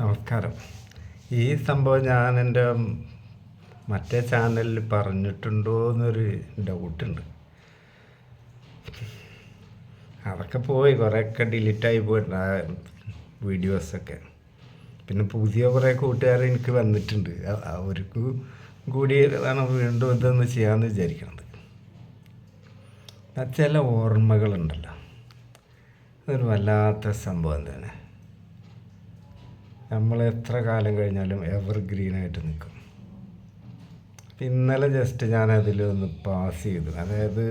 നമസ്കാരം. ഈ സംഭവം ഞാൻ എന്റെ മറ്റേ ചാനലിൽ പറഞ്ഞിട്ടുണ്ടോ എന്നൊരു ഡൗട്ടുണ്ട്. അതൊക്കെ പോയി കുറേയൊക്കെ ഡിലീറ്റായി പോയിട്ടുണ്ട് ആ വീഡിയോസൊക്കെ പിന്നെ പുതിയ കുറേ കൂട്ടുകാർ എനിക്ക് വന്നിട്ടുണ്ട്. അവർക്ക് കൂടി ആണ് വീണ്ടും ഇതൊന്ന് ചെയ്യാമെന്ന് വിചാരിക്കണത്. ആ ചില ഓർമ്മകളുണ്ടല്ലോ. അതൊരു വല്ലാത്ത സംഭവം തന്നെ. നമ്മൾ എത്ര കാലം കഴിഞ്ഞാലും എവർ ഗ്രീനായിട്ട് നിൽക്കും. അപ്പം ഇന്നലെ ജസ്റ്റ് ഞാൻ അതിലൊന്ന് പാസ് ചെയ്തു. അതായത്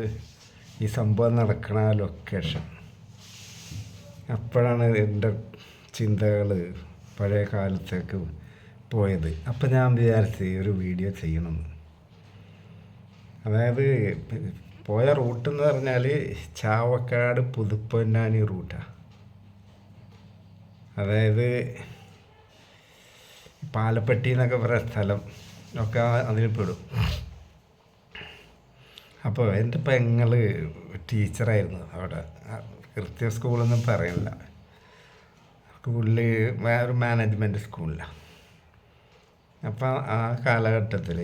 ഈ സംഭവം നടക്കണ ലൊക്കേഷൻ അപ്പോഴാണ് എന്റെ ചിന്തകൾ പഴയ കാലത്തേക്ക് പോയത്. അപ്പം ഞാൻ വിചാരിച്ചു ഒരു വീഡിയോ ചെയ്യണമെന്ന് അതായത് പോയ റൂട്ട് എന്ന് പറഞ്ഞാൽ ചാവക്കാട് പുതുപ്പൊന്നാനി റൂട്ടാണ് അതായത് പാലപ്പെട്ടി എന്നൊക്കെ പറയുന്ന സ്ഥലം ഒക്കെ അതിൽ പെടും അപ്പോൾ എന്റെ പെങ്ങൾ ടീച്ചറായിരുന്നു അവിടെ? കൃത്യ സ്കൂളൊന്നും പറയണില്ല. സ്കൂളിൽ വേറെ മാനേജ്മെന്റ് സ്കൂളിലാണ് അപ്പോൾ ആ കാലഘട്ടത്തിൽ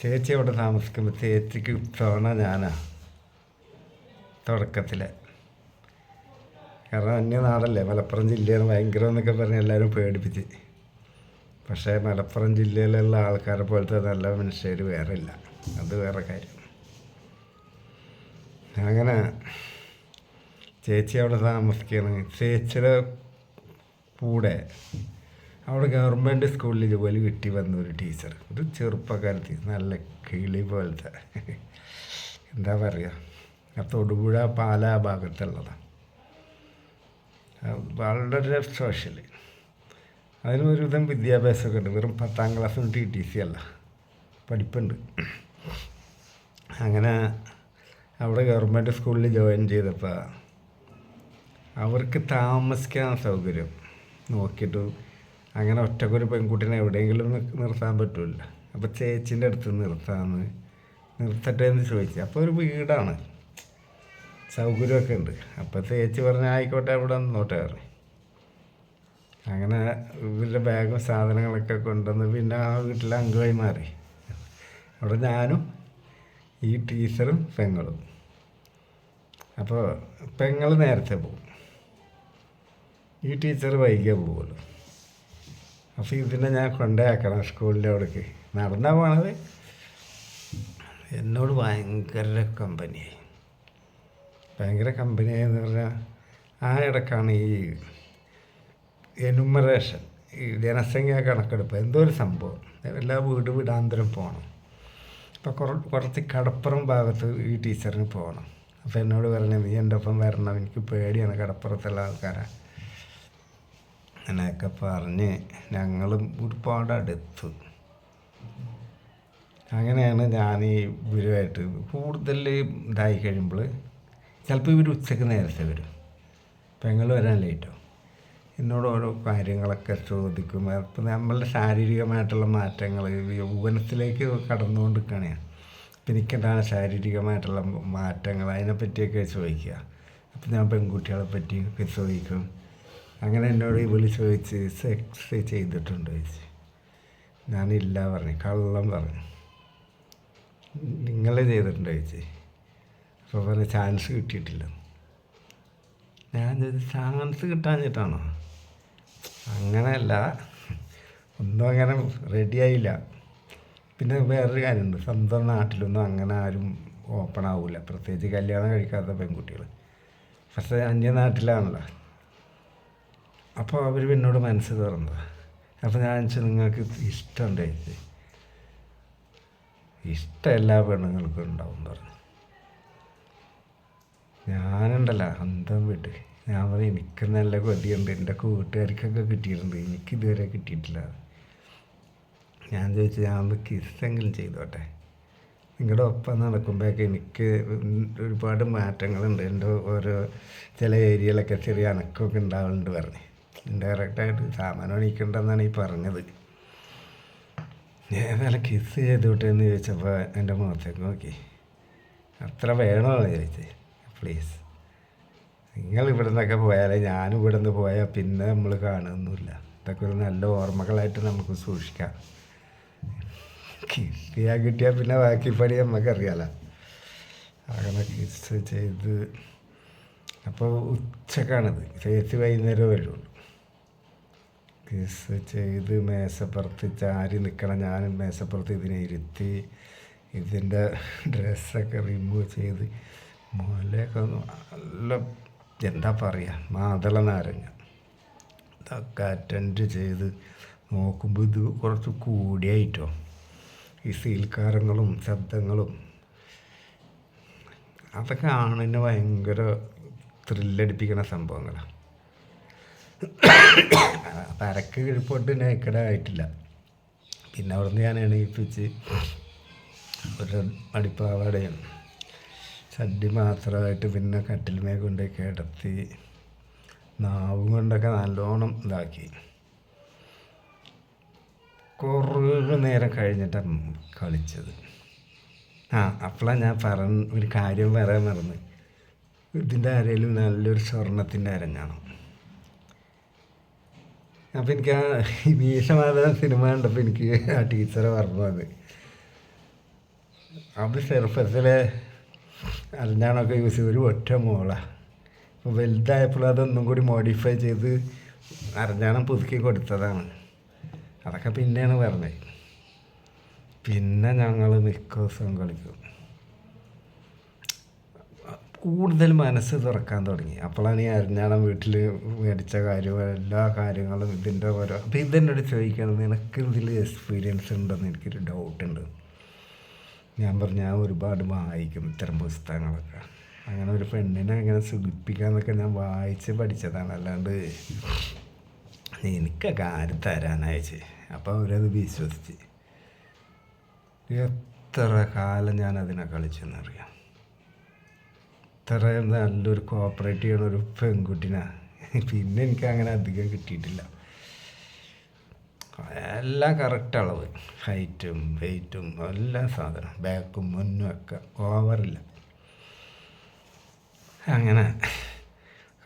ചേച്ചി അവിടെ താമസിക്കുമ്പോൾ ചേച്ചിക്ക് തവണ ഞാനാ തുടക്കത്തിൽ കാരണം അന്യ നാടല്ലേ മലപ്പുറം ജില്ലയാണ് ഭയങ്കരം എന്നൊക്കെ പറഞ്ഞ് എല്ലാവരും പേടിപ്പിച്ച്. പക്ഷേ മലപ്പുറം ജില്ലയിലുള്ള ആൾക്കാരെ പോലത്തെ നല്ല മനുഷ്യർ വേറെ ഇല്ല അത് വേറെ കാര്യം. അങ്ങനെ ചേച്ചി അവിടെ താമസിക്കുകയാണ്. ചേച്ചിയുടെ കൂടെ അവിടെ ഗവൺമെന്റ് സ്കൂളിൽ ജോലി കിട്ടി വന്ന ഒരു ടീച്ചർ. ഒരു ചെറുപ്പക്കാലത്ത് നല്ല കിളി പോലത്തെ. എന്താ പറയുക? ആ തൊടുപുഴ പാലാ ഭാഗത്തുള്ളതാണ് വളരെ സോഷ്യൽ അതിന് ഒരുവിധം വിദ്യാഭ്യാസമൊക്കെ ഉണ്ട്. വെറും പത്താം ക്ലാസ്സും ടി ടി സി അല്ല. പഠിപ്പുണ്ട്. അങ്ങനെ അവിടെ ഗവൺമെന്റ് സ്കൂളിൽ ജോയിൻ ചെയ്തപ്പോൾ അവർക്ക് താമസിക്കാൻ സൗകര്യം നോക്കിയിട്ട് അങ്ങനെ ഒറ്റക്കൊരു പെൺകുട്ടീനെ എവിടെയെങ്കിലും നിർത്താൻ പറ്റില്ല. അപ്പോൾ ചേച്ചീന്റെ അടുത്ത് നിർത്താമെന്ന് നിർത്തട്ടെ എന്ന് ചോദിച്ചു. അപ്പോൾ ഒരു വീടാണ്. സൗകര്യമൊക്കെ ഉണ്ട്. അപ്പോൾ ചേച്ചി പറഞ്ഞ ആയിക്കോട്ടെ അവിടെ നിന്നോട്ടെ പറഞ്ഞു. അങ്ങനെ ഇവരുടെ ബാഗും സാധനങ്ങളൊക്കെ കൊണ്ടുവന്ന് പിന്നെ ആ വീട്ടിലെ അംഗമായി മാറി. അവിടെ ഞാനും ഈ ടീച്ചറും പെങ്ങളും. അപ്പോൾ പെങ്ങൾ നേരത്തെ പോകും ഈ ടീച്ചർ വൈകിയേ പോകുള്ളൂ അപ്പോൾ ഇതിനെ ഞാൻ കൊണ്ടേക്കണം സ്കൂളിന്റെ അവിടേക്ക്. നടന്നാ പോണത് എന്നോട് ഭയങ്കര കമ്പനിയായി. ഭയങ്കര കമ്പനിയായെന്ന് പറഞ്ഞാൽ ആ ഇടക്കാണ് ഈ എനുമറേഷൻ ഈ ജനസംഖ്യ കണക്കെടുപ്പ് എന്തോ ഒരു സംഭവം. എല്ലാ വീട് വീടാന്തരം പോകണം അപ്പോൾ കുറ കുറച്ച് കടപ്പുറം ഭാഗത്ത് ഈ ടീച്ചറിന് പോകണം. അപ്പോൾ എന്നോട് പറഞ്ഞു നീ എന്റെ ഒപ്പം വരണം. എനിക്ക് പേടിയാണ് കടപ്പുറത്തുള്ള ആൾക്കാരെ. അങ്ങനെയൊക്കെ പറഞ്ഞ് ഞങ്ങളും ഒരുപാട് അടുത്തു. അങ്ങനെയാണ് ഞാൻ ഈ ഇവരുമായിട്ട് കൂടുതൽ ഇതായി കഴിയുമ്പോൾ ചിലപ്പോൾ ഇവർ ഉച്ചയ്ക്ക് നേരത്തെ വരും. പെങ്ങൾ വരാൻ ലേറ്റോ എന്നോട് ഓരോ കാര്യങ്ങളൊക്കെ ചോദിക്കും. അപ്പം നമ്മളുടെ ശാരീരികമായിട്ടുള്ള മാറ്റങ്ങൾ യൗവനത്തിലേക്ക് കടന്നുകൊണ്ടിരിക്കുകയാണ്. അപ്പം എനിക്കുണ്ടാകുന്ന ശാരീരികമായിട്ടുള്ള മാറ്റങ്ങൾ? അതിനെപ്പറ്റിയൊക്കെ ചോദിക്കുക. അപ്പം ഞാൻ പെൺകുട്ടികളെ പറ്റിയൊക്കെ ചോദിക്കും. അങ്ങനെ എന്നോട് വിളി ചോദിച്ച് സെക്സ് ചെയ്തിട്ടുണ്ട് ചോദിച്ച് ഞാനില്ല പറഞ്ഞു. കള്ളം പറഞ്ഞു. നിങ്ങളെ ചെയ്തിട്ടുണ്ട് ചോദിച്ച് അപ്പോൾ പറഞ്ഞു ചാൻസ് കിട്ടിയിട്ടില്ല. ഞാൻ ചോദിച്ചു ചാൻസ് കിട്ടാഞ്ഞിട്ടാണോ? അങ്ങനെയല്ല. ഒന്നും അങ്ങനെ റെഡിയായില്ല പിന്നെ വേറൊരു കാര്യമുണ്ട്. സ്വന്തം നാട്ടിലൊന്നും അങ്ങനെ ആരും ഓപ്പൺ ആവില്ല പ്രത്യേകിച്ച് കല്യാണം കഴിക്കാത്ത പെൺകുട്ടികൾ പക്ഷേ അന്യനാട്ടിലാണല്ലോ അപ്പോൾ അവർ പിന്നോട് മനസ്സ് തുറന്നു. അപ്പോൾ ഞാൻ വെച്ചാൽ നിങ്ങൾക്ക് ഇഷ്ടമുണ്ട് ചോദിച്ചു. ഇഷ്ടം എല്ലാ പെണ്ണുങ്ങൾക്കും ഉണ്ടാവും പറഞ്ഞു. ഞാനുണ്ടല്ലോ അന്തം വിട്ട് ഞാൻ പറയും എനിക്ക് നല്ല കൊതിയുണ്ട്. എന്റെ കൂട്ടുകാർക്കൊക്കെ കിട്ടിയിട്ടുണ്ട്. എനിക്ക് ഇതുവരെ കിട്ടിയിട്ടില്ല. ഞാൻ ചോദിച്ചു ഞാൻ ഒന്ന് കിസ്സെങ്കിലും ചെയ്തോട്ടെ? നിങ്ങളുടെ ഒപ്പം നടക്കുമ്പോഴൊക്കെ എനിക്ക് ഒരുപാട് മാറ്റങ്ങളുണ്ട്. എന്റെ ഓരോ ചില ഏരിയയിലൊക്കെ ചെറിയ അനക്കമൊക്കെ ഉണ്ടാവുന്നുണ്ട് പറഞ്ഞു. ഇൻഡയറക്റ്റായിട്ട് സാമാനം എണീക്കണ്ടെന്നാണ് ഈ പറഞ്ഞത്. ഞാൻ നല്ല കിസ് ചെയ്തോട്ടെ എന്ന് ചോദിച്ചപ്പോൾ എന്റെ മുഖത്തേക്ക് നോക്കി. അത്ര വേണമല്ലോ ചോദിച്ചത് പ്ലീസ് നിങ്ങൾ ഇവിടെ നിന്നൊക്കെ പോയാലേ ഞാനും ഇവിടെ നിന്ന് പോയാൽ പിന്നെ നമ്മൾ കാണുന്നില്ല ഇതൊക്കെ ഒരു നല്ല ഓർമ്മകളായിട്ട് നമുക്ക് സൂക്ഷിക്കാം. കിട്ടിയാൽ കിട്ടിയാൽ പിന്നെ ബാക്കി പണി നമുക്കറിയാലോ. അങ്ങനെ കിസ് ചെയ്ത്. അപ്പോൾ ഉച്ചക്കാണത്. ചേച്ചി വൈകുന്നേരം വരുള്ളൂ. കിസ് ചെയ്ത് മേശപ്പുറത്ത് ചാരി നിൽക്കണം ഞാൻ മേശപ്പുറത്ത് ഇതിനെ ഇരുത്തി ഇതിന്റെ ഡ്രസ്സൊക്കെ റിമൂവ് ചെയ്ത്. മോലൊക്കെ നല്ല എന്താ പറയുക മാതള നാരങ്ങ. ഇതൊക്കെ അറ്റൻഡ് ചെയ്ത് നോക്കുമ്പോൾ ഇത് കുറച്ച് കൂടിയായിട്ടോ. ഈ സീൽക്കാരങ്ങളും ശബ്ദങ്ങളും. അതൊക്കെ ആണിന് ഭയങ്കര ത്രില്ലടിപ്പിക്കുന്ന സംഭവങ്ങളാണ് തരക്ക് കിഴിപ്പോട്ട് നേക്കടെ ആയിട്ടില്ല. പിന്നെ അവിടുന്ന് ഞാൻ എണീപ്പിച്ച് ഒരു അടിപ്പാവാടയും ചട്ടി മാത്രമായിട്ട് പിന്നെ കട്ടിൽമേ കൊണ്ട് കിടത്തി നാവും കൊണ്ടൊക്കെ നല്ലോണം ഇതാക്കി. കുറേ നേരം കഴിഞ്ഞിട്ടാണ് കളിച്ചത്. ആ അപ്പോഴാണ് ഞാൻ പറഞ്ഞ ഒരു കാര്യം പറയാൻ മറന്ന്. ഇതിന്റെ അരയിലും നല്ലൊരു സ്വർണത്തിന്റെ അരഞ്ഞാണ് അപ്പോൾ എനിക്ക് ആ മീശമാധവൻ സിനിമ കണ്ടപ്പോൾ എനിക്ക് ആ ടീച്ചറെ പറഞ്ഞു അത് അത് ചെറുപ്പത്തിലെ അരഞ്ഞാണൊക്കെ യൂസ് ചെയ്ത് ഒരു ഒറ്റ മോളാണ് അപ്പോൾ വലുതായപ്പോൾ അതൊന്നും കൂടി മോഡിഫൈ ചെയ്ത് അരഞ്ഞാണം പുതുക്കി കൊടുത്തതാണ്. അതൊക്കെ പിന്നെയാണ് പറഞ്ഞത്. പിന്നെ ഞങ്ങൾ മിക്ക ദിവസവും കളിക്കും. കൂടുതൽ മനസ്സ് തുറക്കാൻ തുടങ്ങി. അപ്പോഴാണ് ഈ അരഞ്ഞാണം വീട്ടിൽ മേടിച്ച കാര്യവും എല്ലാ കാര്യങ്ങളും ഇതിന്റെ ഓരോ അപ്പോൾ ഇതെന്നോട് ചോദിക്കണം നിനക്ക് ഇതിൽ എക്സ്പീരിയൻസ് ഉണ്ടെന്ന് എനിക്കൊരു ഡൗട്ടുണ്ട് ഞാൻ പറഞ്ഞു ഞാൻ ഒരുപാട് വായിക്കും ഇത്തരം പുസ്തകങ്ങളൊക്കെ. അങ്ങനെ ഒരു പെണ്ണിനെ അങ്ങനെ സുഖിപ്പിക്കാന്നൊക്കെ ഞാൻ വായിച്ച് പഠിച്ചതാണ്. അല്ലാണ്ട് എനിക്കൊക്കെ ആര് തരാനയച്ച്? അപ്പോൾ അവരത് വിശ്വസിച്ച്. എത്ര കാലം ഞാൻ അതിനെ കളിച്ചെന്നറിയാം? ഇത്ര നല്ലൊരു കോപ്പറേറ്റ് ചെയ്യണ ഒരു പെൺകുട്ടിനാണ് പിന്നെ എനിക്ക് അങ്ങനെ അധികം കിട്ടിയിട്ടില്ല. എല്ലാം കറക്റ്റ് അളവ്. ഹൈറ്റും വെയിറ്റും എല്ലാ സാധനം ബാക്കും മുന്നും ഒക്കെ ഓവറില്ല അങ്ങനെ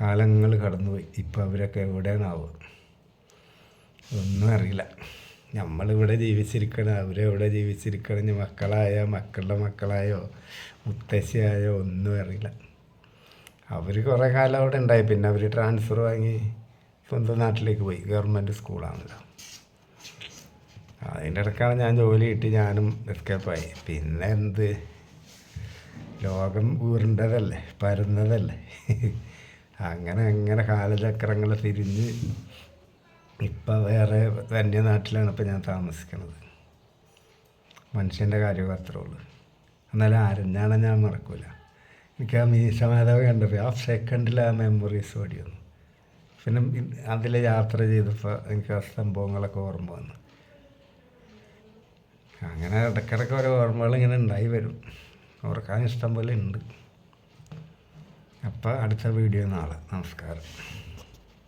കാലങ്ങൾ കടന്നുപോയി. ഇപ്പം അവരൊക്കെ എവിടെയാണാവുക ഒന്നും അറിയില്ല. നമ്മളിവിടെ ജീവിച്ചിരിക്കണം അവരെവിടെ ജീവിച്ചിരിക്കണം മക്കളായോ മക്കളുടെ മക്കളായോ മുത്തശ്ശിയായോ ഒന്നും അറിയില്ല. അവർ കുറേ കാലം അവിടെ ഉണ്ടായി. പിന്നെ അവർ ട്രാൻസ്ഫർ വാങ്ങി സ്വന്തം നാട്ടിലേക്ക് പോയി. ഗവൺമെന്റ് സ്കൂളാണല്ലോ അതിന്റെ ഇടയ്ക്കാണ് ഞാൻ ജോലി കിട്ടി ഞാനും എസ്കേപ്പായി പിന്നെ എന്ത്? ലോകം ഊരേണ്ടതല്ലേ പരുന്നതല്ലേ? അങ്ങനെ അങ്ങനെ കാലചക്രങ്ങൾ തിരിഞ്ഞ് ഇപ്പം വേറെ അന്യ നാട്ടിലാണ് ഇപ്പം ഞാൻ താമസിക്കുന്നത് മനുഷ്യന്റെ കാര്യം അത്രേ ഉള്ളൂ. എന്നാലും ആരഞ്ഞാണ് ഞാൻ മറക്കൂല. എനിക്ക് ആ മീശമാധവ് കണ്ടപ്പോൾ ആ സെക്കൻഡിൽ ആ മെമ്മറീസ് ഓടി വന്നു. പിന്നെ അതിൽ യാത്ര ചെയ്തപ്പോൾ എനിക്ക് ആ സംഭവങ്ങളൊക്കെ ഓർമ്മ വന്നു. അങ്ങനെ ഇടയ്ക്കിടയ്ക്ക് ഓരോ ഓർമ്മകൾ ഇങ്ങനെ ഉണ്ടായി വരും. ഓർക്കാൻ ഇഷ്ടം പോലെ ഉണ്ട്. അപ്പോൾ അടുത്ത വീഡിയോ നാളെ. നമസ്കാരം.